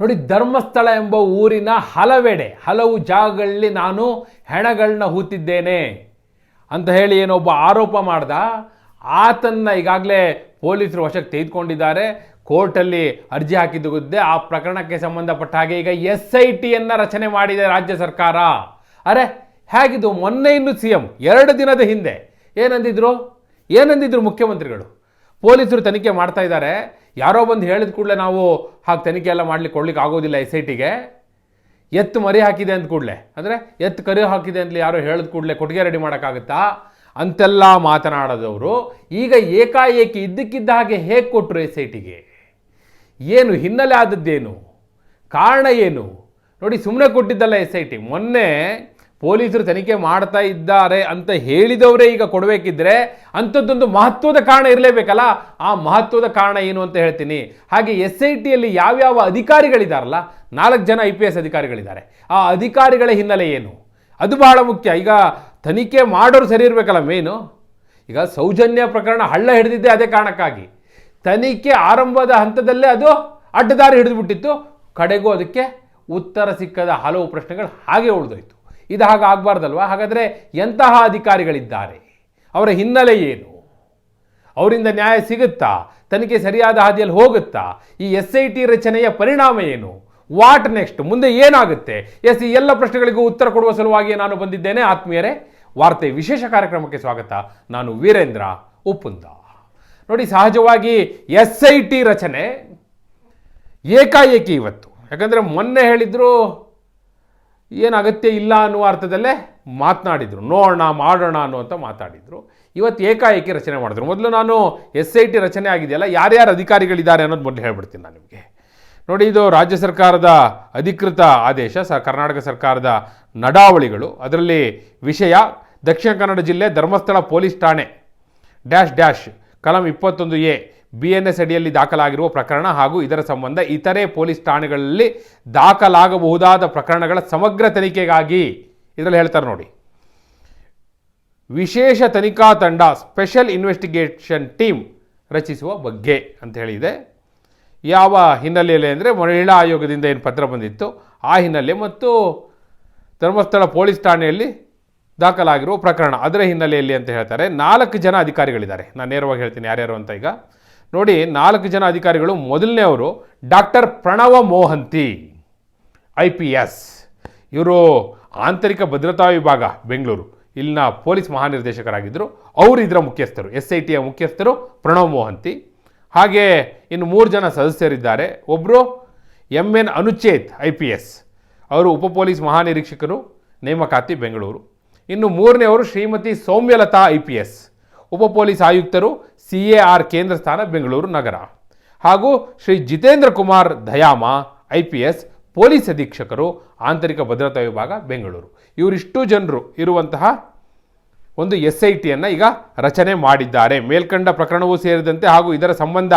ನೋಡಿ ಧರ್ಮಸ್ಥಳ ಎಂಬ ಊರಿನ ಹಲವೆಡೆ, ಹಲವು ಜಾಗಗಳಲ್ಲಿ ನಾನು ಹೆಣಗಳನ್ನ ಹೂತಿದ್ದೇನೆ ಅಂತ ಹೇಳಿ ಏನೊಬ್ಬ ಆರೋಪ ಮಾಡ್ದ. ಆತನ್ನ ಈಗಾಗಲೇ ಪೊಲೀಸರು ವಶಕ್ಕೆ ತೆಗೆದುಕೊಂಡಿದ್ದಾರೆ. ಕೋರ್ಟಲ್ಲಿ ಅರ್ಜಿ ಹಾಕಿದ್ದು ಆ ಪ್ರಕರಣಕ್ಕೆ ಸಂಬಂಧಪಟ್ಟ ಹಾಗೆ ಈಗ ಎಸ್ ಐ ಟಿಯನ್ನು ರಚನೆ ಮಾಡಿದೆ ರಾಜ್ಯ ಸರ್ಕಾರ. ಅರೆ ಹೇಗಿದ್ದು ಮೊನ್ನೆ ಇನ್ನು ಸಿ ಎಂ, ಎರಡು ದಿನದ ಹಿಂದೆ. ಏನಂದಿದ್ರು? ಏನಂದಿದ್ರು ಮುಖ್ಯಮಂತ್ರಿಗಳು? ಪೊಲೀಸರು ತನಿಖೆ ಮಾಡ್ತಾ ಇದ್ದಾರೆ. ಯಾರೋ ಬಂದು ಹೇಳಿದ ಕೂಡಲೇ ನಾವು ಹಾಗೆ ತನಿಖೆ ಎಲ್ಲ ಮಾಡ್ಲಿಕ್ಕೆ ಕೊಡ್ಲಿಕ್ಕೆ ಆಗೋದಿಲ್ಲ ಎಸ್ ಐ ಟಿಗೆ ಎತ್ತು ಮರಿ ಹಾಕಿದೆ ಅಂದ ಕೂಡಲೇ. ಅಂದರೆ ಎತ್ತು ಕರಿ ಹಾಕಿದೆ ಅಂತಲೇ ಯಾರೋ ಹೇಳಿದ ಕೂಡಲೇ ಕೊಟ್ಟಿಗೆ ರೆಡಿ ಮಾಡೋಕ್ಕಾಗುತ್ತಾ? ಅಂತೆಲ್ಲ ಮಾತನಾಡೋದವರು. ಈಗ ಏಕಾಏಕಿ ಇದ್ದಕ್ಕಿದ್ದ ಹಾಗೆ ಹೇಗೆ ಕೊಟ್ಟರು ಎಸ್ ಐ ಟಿಗೆ ಏನು ಹಿನ್ನೆಲೆ ಆದದ್ದೇನು? ಕಾರಣ ಏನು? ನೋಡಿ ಸುಮ್ಮನೆ ಕೊಟ್ಟಿದ್ದಲ್ಲ ಎಸ್ ಐ ಟಿ ಮೊನ್ನೆ ಪೊಲೀಸರು ತನಿಖೆ ಮಾಡ್ತಾ ಇದ್ದಾರೆ ಅಂತ ಹೇಳಿದವರೇ ಈಗ ಕೊಡಬೇಕಿದ್ರೆ ಅಂಥದ್ದೊಂದು ಮಹತ್ವದ ಕಾರಣ ಇರಲೇಬೇಕಲ್ಲ? ಆ ಮಹತ್ವದ ಕಾರಣ ಏನು ಅಂತ ಹೇಳ್ತೀನಿ. ಹಾಗೆ ಎಸ್ ಐ ಟಿಯಲ್ಲಿ ಯಾವ್ಯಾವ ಅಧಿಕಾರಿಗಳಿದಾರಲ್ಲ, ನಾಲ್ಕು ಜನ ಐ ಪಿ ಎಸ್ ಅಧಿಕಾರಿಗಳಿದ್ದಾರೆ. ಆ ಅಧಿಕಾರಿಗಳ ಹಿನ್ನೆಲೆ ಏನು? ಅದು ಬಹಳ ಮುಖ್ಯ. ಈಗ ತನಿಖೆ ಮಾಡೋರು ಸರಿ ಇರಬೇಕಲ್ಲ ಮೇನು? ಈಗ ಸೌಜನ್ಯ ಪ್ರಕರಣ ಹಳ್ಳ ಹಿಡಿದಿದ್ದೆ ಅದೇ ಕಾರಣಕ್ಕಾಗಿ. ತನಿಖೆ ಆರಂಭದ ಹಂತದಲ್ಲೇ ಅದು ಅಡ್ಡದಾರಿ ಹಿಡಿದುಬಿಟ್ಟಿತ್ತು ಕಡೆಗೂ ಅದಕ್ಕೆ ಉತ್ತರ ಸಿಕ್ಕದ ಹಲವು ಪ್ರಶ್ನೆಗಳು ಹಾಗೆ ಉಳಿದೋಯ್ತು. ಇದು ಹಾಗೆ ಆಗಬಾರ್ದಲ್ವಾ? ಹಾಗಾದರೆ ಎಂತಹ ಅಧಿಕಾರಿಗಳಿದ್ದಾರೆ? ಅವರ ಹಿನ್ನೆಲೆ ಏನು? ಅವರಿಂದ ನ್ಯಾಯ ಸಿಗುತ್ತಾ? ತನಿಖೆ ಸರಿಯಾದ ಹಾದಿಯಲ್ಲಿ ಹೋಗುತ್ತಾ? ಈ ಎಸ್ ಐ ಟಿ ರಚನೆಯ ಪರಿಣಾಮ ಏನು? ವಾಟ್ ನೆಕ್ಸ್ಟ್ ಮುಂದೆ ಏನಾಗುತ್ತೆ? ಎಸ್, ಈ ಎಲ್ಲ ಪ್ರಶ್ನೆಗಳಿಗೂ ಉತ್ತರ ಕೊಡುವ ಸಲುವಾಗಿ ನಾನು ಬಂದಿದ್ದೇನೆ. ಆತ್ಮೀಯರೇ, ವಾರ್ತೆ ವಿಶೇಷ ಕಾರ್ಯಕ್ರಮಕ್ಕೆ ಸ್ವಾಗತ. ನಾನು ವೀರೇಂದ್ರ ಉಪ್ಪುಂದ. ನೋಡಿ, ಸಹಜವಾಗಿ ಎಸ್ ಐ ಟಿ ರಚನೆ ಏಕಾಏಕಿ ಇವತ್ತು. ಯಾಕಂದರೆ ಮೊನ್ನೆ ಹೇಳಿದ್ರು ಏನು ಅಗತ್ಯ ಇಲ್ಲ ಅನ್ನುವ ಅರ್ಥದಲ್ಲೇ ಮಾತನಾಡಿದರು. ನೋಡೋಣ, ಮಾಡೋಣ ಅನ್ನುವಂಥ ಮಾತಾಡಿದರು. ಇವತ್ತು ಏಕಾಏಕಿ ರಚನೆ ಮಾಡಿದ್ರು. ಮೊದಲು ನಾನು ಎಸ್ ಐ ಟಿ ರಚನೆ ಆಗಿದೆಯಲ್ಲ, ಯಾರ್ಯಾರು ಅಧಿಕಾರಿಗಳಿದ್ದಾರೆ ಅನ್ನೋದು ಮೊದಲು ಹೇಳ್ಬಿಡ್ತೀನಿ ನಾನು ನಿಮಗೆ. ನೋಡಿ, ಇದು ರಾಜ್ಯ ಸರ್ಕಾರದ ಅಧಿಕೃತ ಆದೇಶ, ಸ ಕರ್ನಾಟಕ ಸರ್ಕಾರದ ನಡಾವಳಿಗಳು. ಅದರಲ್ಲಿ ವಿಷಯ, ದಕ್ಷಿಣ ಕನ್ನಡ ಜಿಲ್ಲೆ ಧರ್ಮಸ್ಥಳ ಪೊಲೀಸ್ ಠಾಣೆ, ಡ್ಯಾಶ್ ಡ್ಯಾಶ್, ಕಲಂ ಇಪ್ಪತ್ತೊಂದು ಎ. ಬಿ ಎನ್ ಎಸ್ ಅಡಿಯಲ್ಲಿ ದಾಖಲಾಗಿರುವ ಪ್ರಕರಣ ಹಾಗೂ ಇದರ ಸಂಬಂಧ ಇತರೆ ಪೊಲೀಸ್ ಠಾಣೆಗಳಲ್ಲಿ ದಾಖಲಾಗಬಹುದಾದ ಪ್ರಕರಣಗಳ ಸಮಗ್ರ ತನಿಖೆಗಾಗಿ ಇದರಲ್ಲಿ ಹೇಳ್ತಾರೆ ನೋಡಿ. ವಿಶೇಷ ತನಿಖಾ ತಂಡ ಸ್ಪೆಷಲ್ ಇನ್ವೆಸ್ಟಿಗೇಷನ್ ಟೀಮ್ ರಚಿಸುವ ಬಗ್ಗೆ ಅಂತ ಹೇಳಿದೆ. ಯಾವ ಹಿನ್ನೆಲೆಯಲ್ಲಿ ಅಂದರೆ ಮಹಿಳಾ ಆಯೋಗದಿಂದ ಏನು ಪತ್ರ ಬಂದಿತ್ತು, ಆ ಹಿನ್ನೆಲೆ ಮತ್ತು ಧರ್ಮಸ್ಥಳ ಪೊಲೀಸ್ ಠಾಣೆಯಲ್ಲಿ ದಾಖಲಾಗಿರುವ ಪ್ರಕರಣ. ಅದರ ಹಿನ್ನೆಲೆಯಲ್ಲಿ ಅಂತ ಹೇಳ್ತಾರೆ, ನಾಲ್ಕು ಜನ ಅಧಿಕಾರಿಗಳಿದ್ದಾರೆ. ನಾನು ನೇರವಾಗಿ ಹೇಳ್ತೀನಿ ಯಾರ್ಯಾರು ಅಂತ ಈಗ. ನೋಡಿ ನಾಲ್ಕು ಜನ ಅಧಿಕಾರಿಗಳು, ಮೊದಲನೇ ಅವರು doctor Pranav Mohanty, I P S. ಇವರು ಆಂತರಿಕ ಭದ್ರತಾ ವಿಭಾಗ, ಬೆಂಗಳೂರು. ಇಲ್ಲಿನ ಪೊಲೀಸ್ ಮಹಾನಿರ್ದೇಶಕರಾಗಿದ್ದರು ಅವರು ಇದರ ಮುಖ್ಯಸ್ಥರು, ಎಸ್ ಐ ಟಿಯ ಮುಖ್ಯಸ್ಥರು ಪ್ರಣವ್ ಮೋಹಂತಿ. ಹಾಗೆ ಇನ್ನು ಮೂರು ಜನ ಸದಸ್ಯರಿದ್ದಾರೆ. ಒಬ್ಬರು M N Anuchet, I P S. ಅವರು ಉಪ ಪೊಲೀಸ್ ಮಹಾನಿರೀಕ್ಷಕರು, ನೇಮಕಾತಿ ಬೆಂಗಳೂರು. ಇನ್ನು ಮೂರನೇ ಅವರು Shrimati Soumyalatha, I P S. ಉಪ ಪೊಲೀಸ್ ಆಯುಕ್ತರು ಸಿ ಎ ಆರ್ ಕೇಂದ್ರ ಸ್ಥಾನ ಬೆಂಗಳೂರು ನಗರ. ಹಾಗೂ Shri Jitendra Kumar Dayama, I P S police ಅಧೀಕ್ಷಕರು ಆಂತರಿಕ ಭದ್ರತಾ ವಿಭಾಗ ಬೆಂಗಳೂರು. ಇವರಿಷ್ಟು ಜನರು ಇರುವಂತಹ ಒಂದು ಎಸ್ ಐ ಟಿಯನ್ನು ಈಗ ರಚನೆ ಮಾಡಿದ್ದಾರೆ. ಮೇಲ್ಕಂಡ ಪ್ರಕರಣವೂ ಸೇರಿದಂತೆ ಹಾಗೂ ಇದರ ಸಂಬಂಧ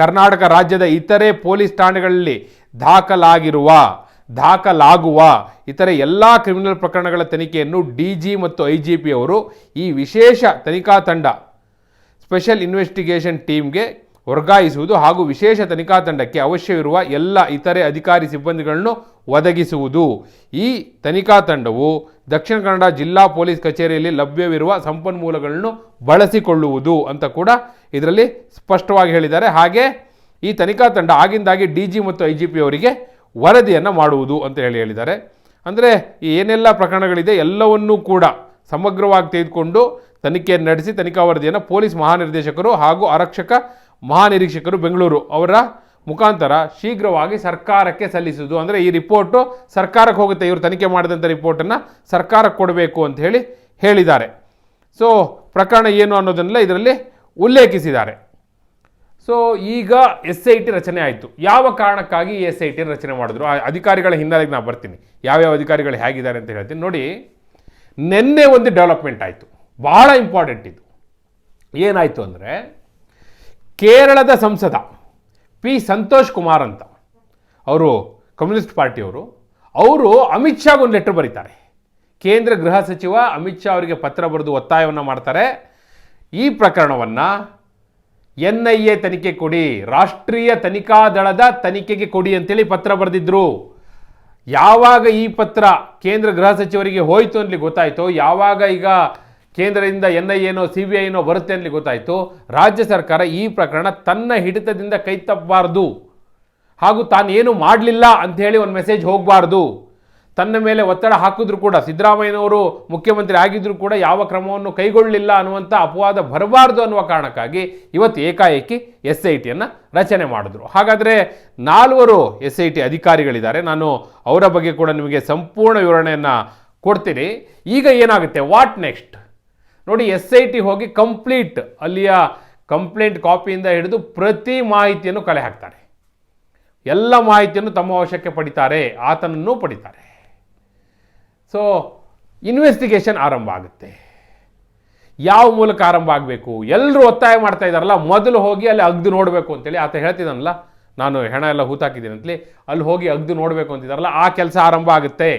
ಕರ್ನಾಟಕ ರಾಜ್ಯದ ಇತರೆ ಪೊಲೀಸ್ ಠಾಣೆಗಳಲ್ಲಿ ದಾಖಲಾಗಿರುವ ದಾಖಲಾಗುವ ಇತರೆ ಎಲ್ಲ ಕ್ರಿಮಿನಲ್ ಪ್ರಕರಣಗಳ ತನಿಖೆಯನ್ನು ಡಿ ಜಿ ಮತ್ತು ಐ ಜಿ ಪಿ ಅವರು ಈ ವಿಶೇಷ ತನಿಖಾ ತಂಡ ಸ್ಪೆಷಲ್ ಇನ್ವೆಸ್ಟಿಗೇಷನ್ ಟೀಮ್ಗೆ ವರ್ಗಾಯಿಸುವುದು ಹಾಗೂ ವಿಶೇಷ ತನಿಖಾ ತಂಡಕ್ಕೆ ಅವಶ್ಯವಿರುವ ಎಲ್ಲ ಇತರೆ ಅಧಿಕಾರಿ ಸಿಬ್ಬಂದಿಗಳನ್ನು ಒದಗಿಸುವುದು. ಈ ತನಿಖಾ ತಂಡವು ದಕ್ಷಿಣ ಕನ್ನಡ ಜಿಲ್ಲಾ ಪೊಲೀಸ್ ಕಚೇರಿಯಲ್ಲಿ ಲಭ್ಯವಿರುವ ಸಂಪನ್ಮೂಲಗಳನ್ನು ಬಳಸಿಕೊಳ್ಳುವುದು ಅಂತ ಕೂಡ ಇದರಲ್ಲಿ ಸ್ಪಷ್ಟವಾಗಿ ಹೇಳಿದ್ದಾರೆ. ಹಾಗೆ ಈ ತನಿಖಾ ತಂಡ ಆಗಿಂದಾಗಿ ಡಿ ಜಿ ಮತ್ತು ಐ ಜಿ ಪಿ ಅವರಿಗೆ ವರದಿಯನ್ನು ಮಾಡುವುದು ಅಂತ ಹೇಳಿ ಹೇಳಿದ್ದಾರೆ. ಅಂದರೆ ಏನೆಲ್ಲ ಪ್ರಕರಣಗಳಿದೆ ಎಲ್ಲವನ್ನೂ ಕೂಡ ಸಮಗ್ರವಾಗಿ ತೆಗೆದುಕೊಂಡು ತನಿಖೆಯನ್ನು ನಡೆಸಿ ತನಿಖಾ ವರದಿಯನ್ನು ಪೊಲೀಸ್ ಮಹಾನಿರ್ದೇಶಕರು ಹಾಗೂ ಆರಕ್ಷಕ ಮಹಾನಿರೀಕ್ಷಕರು ಬೆಂಗಳೂರು ಅವರ ಮುಖಾಂತರ ಶೀಘ್ರವಾಗಿ ಸರ್ಕಾರಕ್ಕೆ ಸಲ್ಲಿಸುವುದು. ಅಂದರೆ ಈ ರಿಪೋರ್ಟು ಸರ್ಕಾರಕ್ಕೆ ಹೋಗುತ್ತೆ, ಇವರು ತನಿಖೆ ಮಾಡಿದಂಥ ರಿಪೋರ್ಟನ್ನು ಸರ್ಕಾರಕ್ಕೆ ಕೊಡಬೇಕು ಅಂತ ಹೇಳಿ ಹೇಳಿದ್ದಾರೆ. ಸೊ ಪ್ರಕರಣ ಏನು ಅನ್ನೋದನ್ನೆಲ್ಲ ಇದರಲ್ಲಿ ಉಲ್ಲೇಖಿಸಿದ್ದಾರೆ. ಸೊ ಈಗ ಎಸ್ ಐ ಟಿ ರಚನೆ ಆಯಿತು. ಯಾವ ಕಾರಣಕ್ಕಾಗಿ ಎಸ್ ಐ ಟಿ ರಚನೆ ಮಾಡಿದ್ರು? ಆ ಅಧಿಕಾರಿಗಳ ಹಿನ್ನೆಲೆಗೆ ನಾನು ಬರ್ತೀನಿ. ಯಾವ್ಯಾವ ಅಧಿಕಾರಿಗಳು ಹೇಗಿದ್ದಾರೆ ಅಂತ ಹೇಳ್ತೀನಿ. ನೋಡಿ, ನಿನ್ನೆ ಒಂದು ಡೆವಲಪ್ಮೆಂಟ್ ಆಯಿತು. ಭಾಳ ಇಂಪಾರ್ಟೆಂಟ್ ಇದು. ಏನಾಯಿತು ಅಂದರೆ, ಕೇರಳದ ಸಂಸದ ಪಿ ಸಂತೋಷ್ ಕುಮಾರ್ ಅಂತ ಅವರು, ಕಮ್ಯುನಿಸ್ಟ್ ಪಾರ್ಟಿಯವರು ಅವರು ಅಮಿತ್ ಶಾಗೆ ಒಂದು ಲೆಟ್ರ್ ಬರೀತಾರೆ. ಕೇಂದ್ರ ಗೃಹ ಸಚಿವ ಅಮಿತ್ ಶಾ ಅವರಿಗೆ ಪತ್ರ ಬರೆದು ಒತ್ತಾಯವನ್ನು ಮಾಡ್ತಾರೆ. ಈ ಪ್ರಕರಣವನ್ನು ಎನ್ ಐ ಎ ತನಿಖೆ ಕೊಡಿ, ರಾಷ್ಟ್ರೀಯ ತನಿಖಾ ದಳದ ತನಿಖೆಗೆ ಕೊಡಿ ಅಂತೇಳಿ ಪತ್ರ ಬರೆದಿದ್ರು. ಯಾವಾಗ ಈ ಪತ್ರ ಕೇಂದ್ರ ಗೃಹ ಸಚಿವರಿಗೆ ಹೋಯಿತು ಅನ್ಲಿ ಗೊತ್ತಾಯಿತು. ಯಾವಾಗ ಈಗ ಕೇಂದ್ರದಿಂದ ಎನ್ ಐ ಎನೋ, ಸಿ ಬಿ ಐನೋ ಬರುತ್ತೆ ಅಂತಲಿ ಗೊತ್ತಾಯಿತು. ರಾಜ್ಯ ಸರ್ಕಾರ ಈ ಪ್ರಕರಣ ತನ್ನ ಹಿಡಿತದಿಂದ ಕೈ ತಪ್ಪಬಾರ್ದು. ಹಾಗೂ ತಾನೇನು ಮಾಡಲಿಲ್ಲ ಅಂಥೇಳಿ ಒಂದು ಮೆಸೇಜ್ ಹೋಗಬಾರ್ದು. ತನ್ನ ಮೇಲೆ ಒತ್ತಡ ಹಾಕಿದ್ರು ಕೂಡ ಸಿದ್ದರಾಮಯ್ಯನವರು ಮುಖ್ಯಮಂತ್ರಿ ಆಗಿದ್ದರೂ ಕೂಡ ಯಾವ ಕ್ರಮವನ್ನು ಕೈಗೊಳ್ಳಲಿಲ್ಲ ಅನ್ನುವಂಥ ಅಪವಾದ ಬರಬಾರ್ದು ಅನ್ನುವ ಕಾರಣಕ್ಕಾಗಿ ಇವತ್ತು ಏಕಾಏಕಿ ಎಸ್ ಐ ಟಿಯನ್ನು ರಚನೆ ಮಾಡಿದ್ರು. ಹಾಗಾದರೆ ನಾಲ್ವರು ಎಸ್ ಐ ಟಿ ಅಧಿಕಾರಿಗಳಿದ್ದಾರೆ. ನಾನು ಅವರ ಬಗ್ಗೆ ಕೂಡ ನಿಮಗೆ ಸಂಪೂರ್ಣ ವಿವರಣೆಯನ್ನು ಕೊಡ್ತೀನಿ. ಈಗ ಏನಾಗುತ್ತೆ? ವಾಟ್ ನೆಕ್ಸ್ಟ್ ನೋಡಿ ಎಸ್ ಐ ಟಿ ಹೋಗಿ ಕಂಪ್ಲೀಟ್ ಅಲ್ಲಿಯ ಕಂಪ್ಲೇಂಟ್ ಕಾಪಿಯಿಂದ ಹಿಡಿದು ಪ್ರತಿ ಮಾಹಿತಿಯನ್ನು ಕಲೆ ಹಾಕ್ತಾರೆ. ಎಲ್ಲ ಮಾಹಿತಿಯನ್ನು ತಮ್ಮ ವಶಕ್ಕೆ ಪಡಿತಾರೆ, ಆತನನ್ನು ಪಡಿತಾರೆ. ಸೊ ಇನ್ವೆಸ್ಟಿಗೇಷನ್ ಆರಂಭ ಆಗುತ್ತೆ. ಯಾವ ಮೂಲಕ ಆರಂಭ ಆಗಬೇಕು? ಎಲ್ಲರೂ ಒತ್ತಾಯ ಮಾಡ್ತಾ ಇದ್ದಾರಲ್ಲ, ಮೊದಲು ಹೋಗಿ ಅಲ್ಲಿ ಅಗ್ದು ನೋಡಬೇಕು ಅಂತೇಳಿ ಆತ ಹೇಳ್ತಿದ್ದಾನಲ್ಲ, ನಾನು ಹೆಣ ಎಲ್ಲ ಹೂತಾಕಿದ್ದೀನಿ ಅಂತೇಳಿ, ಅಲ್ಲಿ ಹೋಗಿ ಅಗ್ದು ನೋಡಬೇಕು ಅಂತಿದ್ದಾರಲ್ಲ, ಆ ಕೆಲಸ ಆರಂಭ ಆಗುತ್ತೆ.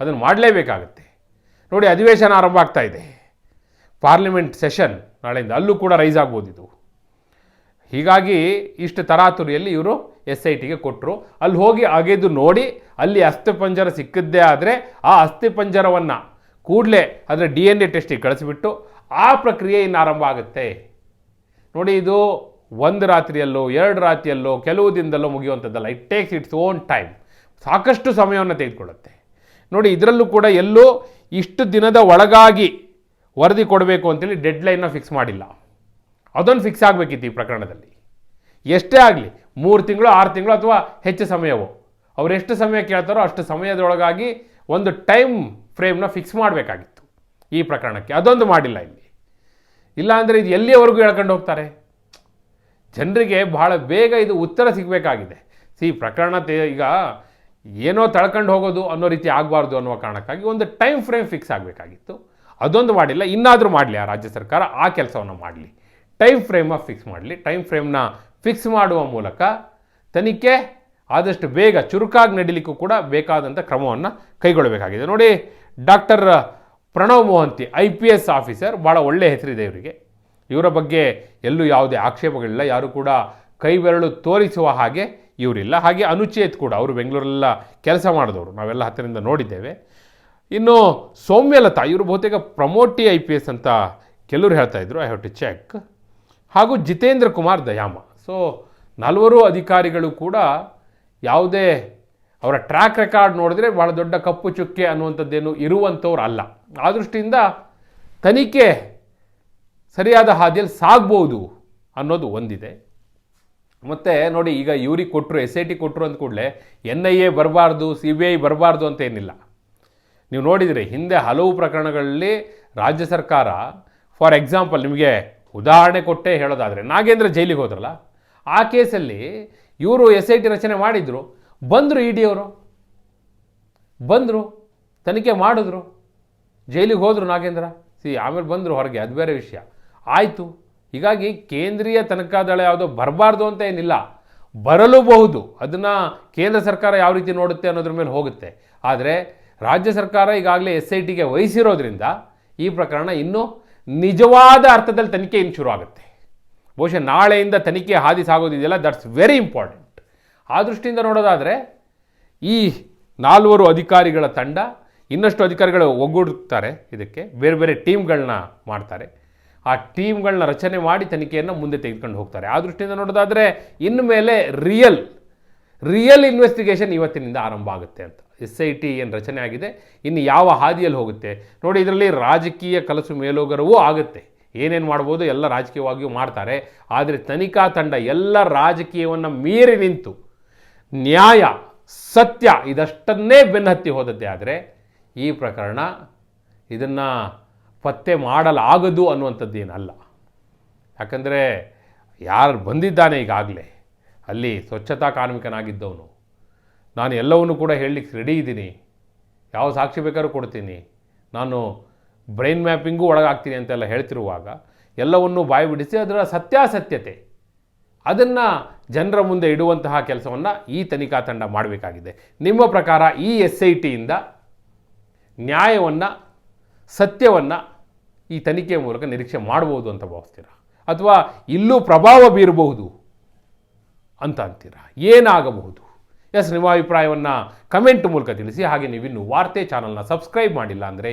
ಅದನ್ನು ಮಾಡಲೇಬೇಕಾಗುತ್ತೆ. ನೋಡಿ, ಅಧಿವೇಶನ ಆರಂಭ ಆಗ್ತಾ ಇದೆ. ಪಾರ್ಲಿಮೆಂಟ್ ಸೆಷನ್ ನಾಳೆಯಿಂದ, ಅಲ್ಲೂ ಕೂಡ ರೈಸ್ ಆಗ್ಬೋದು ಹೀಗಾಗಿ, ಇಷ್ಟು ತರಾತುರಿಯಲ್ಲಿ ಇವರು ಎಸ್ ಐ ಟಿಗೆ ಕೊಟ್ಟರು ಅಲ್ಲಿ ಹೋಗಿ ಅಗೆದು ನೋಡಿ, ಅಲ್ಲಿ ಅಸ್ಥಿಪಂಜರ ಸಿಕ್ಕಿದ್ದೇ ಆದರೆ ಆ ಅಸ್ಥಿಪಂಜರವನ್ನು ಕೂಡಲೇ ಅದರ ಡಿ ಎನ್ ಎ ಟೆಸ್ಟಿಗೆ ಕಳಿಸಿಬಿಟ್ಟು ಆ ಪ್ರಕ್ರಿಯೆ ಇನ್ನು ಆರಂಭ ಆಗುತ್ತೆ. ನೋಡಿ, ಇದು ಒಂದು ರಾತ್ರಿಯಲ್ಲೋ, ಎರಡು ರಾತ್ರಿಯಲ್ಲೋ, ಕೆಲವು ದಿನದಲ್ಲೋ ಮುಗಿಯುವಂಥದ್ದಲ್ಲ. It takes its own time ಸಾಕಷ್ಟು ಸಮಯವನ್ನು ತೆಗೆದುಕೊಳ್ಳುತ್ತೆ. ನೋಡಿ, ಇದರಲ್ಲೂ ಕೂಡ ಎಲ್ಲೂ ಇಷ್ಟು ದಿನದ ಒಳಗಾಗಿ ವರದಿ ಕೊಡಬೇಕು ಅಂತೇಳಿ ಡೆಡ್ಲೈನ್ನ ಫಿಕ್ಸ್ ಮಾಡಿಲ್ಲ. ಅದೊಂದು ಫಿಕ್ಸ್ ಆಗಬೇಕಿತ್ತು ಈ ಪ್ರಕರಣದಲ್ಲಿ. ಎಷ್ಟೇ ಆಗಲಿ ಮೂರು ತಿಂಗಳು, ಆರು ತಿಂಗಳು ಅಥವಾ ಹೆಚ್ಚು ಸಮಯವೋ? ಅವ್ರು ಎಷ್ಟು ಸಮಯ ಕೇಳ್ತಾರೋ ಅಷ್ಟು ಸಮಯದೊಳಗಾಗಿ ಒಂದು ಟೈಮ್ ಫ್ರೇಮ್ನ ಫಿಕ್ಸ್ ಮಾಡಬೇಕಾಗಿತ್ತು ಈ ಪ್ರಕರಣಕ್ಕೆ. ಅದೊಂದು ಮಾಡಿಲ್ಲ ಇಲ್ಲಿ. ಇಲ್ಲಾಂದರೆ ಇದು ಎಲ್ಲಿಯವರೆಗೂ ಹೇಳ್ಕೊಂಡು ಹೋಗ್ತಾರೆ? ಜನರಿಗೆ ಬಹಳ ಬೇಗ ಇದು ಉತ್ತರ ಸಿಗಬೇಕಾಗಿದೆ. ಸಿ ಪ್ರಕರಣ ಈಗ ಏನೋ ತಳ್ಕೊಂಡು ಹೋಗೋದು ಅನ್ನೋ ರೀತಿ ಆಗಬಾರ್ದು ಅನ್ನುವ ಕಾರಣಕ್ಕಾಗಿ ಒಂದು ಟೈಮ್ ಫ್ರೇಮ್ ಫಿಕ್ಸ್ ಆಗಬೇಕಾಗಿತ್ತು. ಅದೊಂದು ಮಾಡಿಲ್ಲ. ಇನ್ನಾದರೂ ಮಾಡಲಿ ಆ ರಾಜ್ಯ ಸರ್ಕಾರ, ಆ ಕೆಲಸವನ್ನು ಮಾಡಲಿ. ಟೈಮ್ ಫ್ರೇಮ ಫಿಕ್ಸ್ ಮಾಡಲಿ. ಟೈಮ್ ಫ್ರೇಮ್ನ ಫಿಕ್ಸ್ ಮಾಡುವ ಮೂಲಕ ತನಿಖೆ ಆದಷ್ಟು ಬೇಗ ಚುರುಕಾಗಿ ನಡೀಲಿಕ್ಕೂ ಕೂಡ ಬೇಕಾದಂಥ ಕ್ರಮವನ್ನು ಕೈಗೊಳ್ಳಬೇಕಾಗಿದೆ. ನೋಡಿ, doctor Pranav Mohanty, I P S officer ಭಾಳ ಒಳ್ಳೆಯ ಹೆಸರಿದೆ ಇವರಿಗೆ. ಇವರ ಬಗ್ಗೆ ಎಲ್ಲೂ ಯಾವುದೇ ಆಕ್ಷೇಪಗಳಿಲ್ಲ. ಯಾರು ಕೂಡ ಕೈ ಬೆರಳು ತೋರಿಸುವ ಹಾಗೆ ಇವರಿಲ್ಲ. ಹಾಗೆ ಅನುಚೇತ್ ಕೂಡ, ಅವರು ಬೆಂಗಳೂರಲ್ಲ ಕೆಲಸ ಮಾಡಿದವರು, ನಾವೆಲ್ಲ ಹತ್ತಿರದಿಂದ ನೋಡಿದ್ದೇವೆ. ಇನ್ನು ಸೌಮ್ಯಲತಾ, ಇವರು ಬಹುತೇಕ ಪ್ರಮೋಟಿ ಐ ಪಿ ಎಸ್ ಅಂತ ಕೆಲವರು ಹೇಳ್ತಾ ಇದ್ರು. ಐ ಹ್ಯಾವ್ ಟು ಚೆಕ್ ಹಾಗೂ ಜಿತೇಂದ್ರ ಕುಮಾರ್ ದಯಾಮ ಸೊ ನಾಲ್ವರು ಅಧಿಕಾರಿಗಳು ಕೂಡ ಯಾವುದೇ ಅವರ ಟ್ರ್ಯಾಕ್ ರೆಕಾರ್ಡ್ ನೋಡಿದ್ರೆ ಭಾಳ ದೊಡ್ಡ ಕಪ್ಪು ಚುಕ್ಕೆ ಅನ್ನುವಂಥದ್ದೇನು ಇರುವಂಥವ್ರು ಅಲ್ಲ. ಆ ದೃಷ್ಟಿಯಿಂದ ತನಿಖೆ ಸರಿಯಾದ ಹಾದಿಯಲ್ಲಿ ಸಾಗ್ಬೋದು ಅನ್ನೋದು ಒಂದಿದೆ. ಮತ್ತು ನೋಡಿ, ಈಗ ಇವ್ರಿಗೆ ಕೊಟ್ಟರು ಎಸ್ ಐ ಟಿ ಕೊಟ್ಟರು ಅಂದ ಕೂಡಲೇ ಎನ್ ಐ ಎ ಬರಬಾರ್ದು ಸಿ ಬಿ ಐ ಬರಬಾರ್ದು ಅಂತ ಏನಿಲ್ಲ. ನೀವು ನೋಡಿದರೆ ಹಿಂದೆ ಹಲವು ಪ್ರಕರಣಗಳಲ್ಲಿ ರಾಜ್ಯ ಸರ್ಕಾರ ಫಾರ್ ಎಕ್ಸಾಂಪಲ್ ನಿಮಗೆ ಉದಾಹರಣೆ ಕೊಟ್ಟೇ ಹೇಳೋದಾದರೆ ನಾಗೇಂದ್ರ ಜೈಲಿಗೆ ಹೋದ್ರಲ್ಲ? ಆ ಕೇಸಲ್ಲಿ ಇವರು ಎಸ್ ಐ ಟಿ ರಚನೆ ಮಾಡಿದರು. ಬಂದರು ಇ ಡಿ ಅವರು. ಬಂದರು, ತನಿಖೆ ಮಾಡಿದ್ರು. ಜೈಲಿಗೆ ಹೋದರು ನಾಗೇಂದ್ರ. ಸಿ, ಆಮೇಲೆ ಬಂದರು ಹೊರಗೆ, ಅದು ಬೇರೆ ವಿಷಯ. ಆಯಿತು. ಹೀಗಾಗಿ ಕೇಂದ್ರೀಯ ತನಿಖಾ ದಳ ಯಾವುದೋ ಬರಬಾರ್ದು ಅಂತ ಏನಿಲ್ಲ. ಬರಲೂಬಹುದು. ಅದನ್ನು ಕೇಂದ್ರ ಸರ್ಕಾರ ಯಾವ ರೀತಿ ನೋಡುತ್ತೆ ಅನ್ನೋದ್ರ ಮೇಲೆ ಹೋಗುತ್ತೆ. ಆದರೆ ರಾಜ್ಯ ಸರ್ಕಾರ ಈಗಾಗಲೇ ಎಸ್ ಐ ಟಿಗೆ ವಹಿಸಿರೋದ್ರಿಂದ ಈ ಪ್ರಕರಣ ಇನ್ನೂ ನಿಜವಾದ ಅರ್ಥದಲ್ಲಿ ತನಿಖೆ ಇನ್ನು ಶುರು ಆಗುತ್ತೆ ಬಹುಶಃ ನಾಳೆಯಿಂದ ತನಿಖೆ ಹಾದಿ ಸಾಗೋದಿದೆಯಲ್ಲ ದಟ್ಸ್ ವೆರಿ ಇಂಪಾರ್ಟೆಂಟ್ ಆ ದೃಷ್ಟಿಯಿಂದ ನೋಡೋದಾದರೆ, ಈ ನಾಲ್ವರು ಅಧಿಕಾರಿಗಳ ತಂಡ ಇನ್ನಷ್ಟು ಅಧಿಕಾರಿಗಳು ಒಗ್ಗೂಡುತ್ತಾರೆ ಇದಕ್ಕೆ, ಬೇರೆ ಬೇರೆ ಟೀಮ್ಗಳನ್ನ ಮಾಡ್ತಾರೆ. ಆ ಟೀಮ್ಗಳನ್ನ ರಚನೆ ಮಾಡಿ ತನಿಖೆಯನ್ನು ಮುಂದೆ ತೆಗೆದುಕೊಂಡು ಹೋಗ್ತಾರೆ. ಆ ದೃಷ್ಟಿಯಿಂದ ನೋಡೋದಾದರೆ, ಇನ್ನು ಮೇಲೆ ರಿಯಲ್ ರಿಯಲ್ ಇನ್ವೆಸ್ಟಿಗೇಷನ್ ಇವತ್ತಿನಿಂದ ಆರಂಭ ಆಗುತ್ತೆ ಅಂತ. ಎಸ್ ಐ ಟಿ ಏನು ರಚನೆ ಆಗಿದೆ, ಇನ್ನು ಯಾವ ಹಾದಿಯಲ್ಲಿ ಹೋಗುತ್ತೆ? ನೋಡಿ, ಇದರಲ್ಲಿ ರಾಜಕೀಯ ಕಲಸು ಮೇಲೋಗರವೂ ಆಗುತ್ತೆ. ಏನೇನು ಮಾಡ್ಬೋದು ಎಲ್ಲ ರಾಜಕೀಯವಾಗಿಯೂ ಮಾಡ್ತಾರೆ. ಆದರೆ ತನಿಖಾ ತಂಡ ಎಲ್ಲ ರಾಜಕೀಯವನ್ನು ಮೀರಿ ನಿಂತು ನ್ಯಾಯ, ಸತ್ಯ ಇದಷ್ಟನ್ನೇ ಬೆನ್ನತ್ತಿ ಹೋದದ್ದೇ ಆದರೆ ಈ ಪ್ರಕರಣ ಇದನ್ನು ಪತ್ತೆ ಮಾಡಲಾಗದು ಅನ್ನುವಂಥದ್ದೇನಲ್ಲ ಯಾಕಂದರೆ ಯಾರು ಬಂದಿದ್ದಾನೆ ಈಗಾಗಲೇ, ಅಲ್ಲಿ ಸ್ವಚ್ಛತಾ ಕಾರ್ಮಿಕನಾಗಿದ್ದವನು. ನಾನು ಎಲ್ಲವನ್ನೂ ಕೂಡ ಹೇಳಲಿಕ್ಕೆ ರೆಡಿ ಇದ್ದೀನಿ. ಯಾವ ಸಾಕ್ಷಿ ಬೇಕಾದ್ರೂ ಕೊಡ್ತೀನಿ. ನಾನು ಬ್ರೈನ್ ಮ್ಯಾಪಿಂಗೂ ಒಳಗಾಗ್ತೀನಿ ಅಂತೆಲ್ಲ ಹೇಳ್ತಿರುವಾಗ ಎಲ್ಲವನ್ನು ಬಾಯಿ ಬಿಡಿಸಿ ಅದರ ಸತ್ಯಾಸತ್ಯತೆ. ಅದನ್ನು ಜನರ ಮುಂದೆ ಇಡುವಂತಹ ಕೆಲಸವನ್ನು ಈ ತನಿಖಾ ತಂಡ ಮಾಡಬೇಕಾಗಿದೆ. ನಿಮ್ಮ ಪ್ರಕಾರ ಈ ಎಸ್ ಐ ಟಿಯಿಂದ ನ್ಯಾಯವನ್ನು, ಸತ್ಯವನ್ನು ಈ ತನಿಖೆಯ ಮೂಲಕ ನಿರೀಕ್ಷೆ ಮಾಡ್ಬೋದು ಅಂತ ಭಾವಿಸ್ತೀರಾ? ಅಥವಾ ಇಲ್ಲೂ ಪ್ರಭಾವ ಬೀರಬಹುದು ಅಂತ ಅಂತೀರಾ? ಏನಾಗಬಹುದು? ಎಸ್, ನಿಮ್ಮ ಅಭಿಪ್ರಾಯವನ್ನು ಕಮೆಂಟ್ ಮೂಲಕ ತಿಳಿಸಿ. ಹಾಗೆ ನೀವಿನ್ನು ವಾರ್ತೆ ಚಾನಲ್ನ ಸಬ್ಸ್ಕ್ರೈಬ್ ಮಾಡಿಲ್ಲ ಅಂದರೆ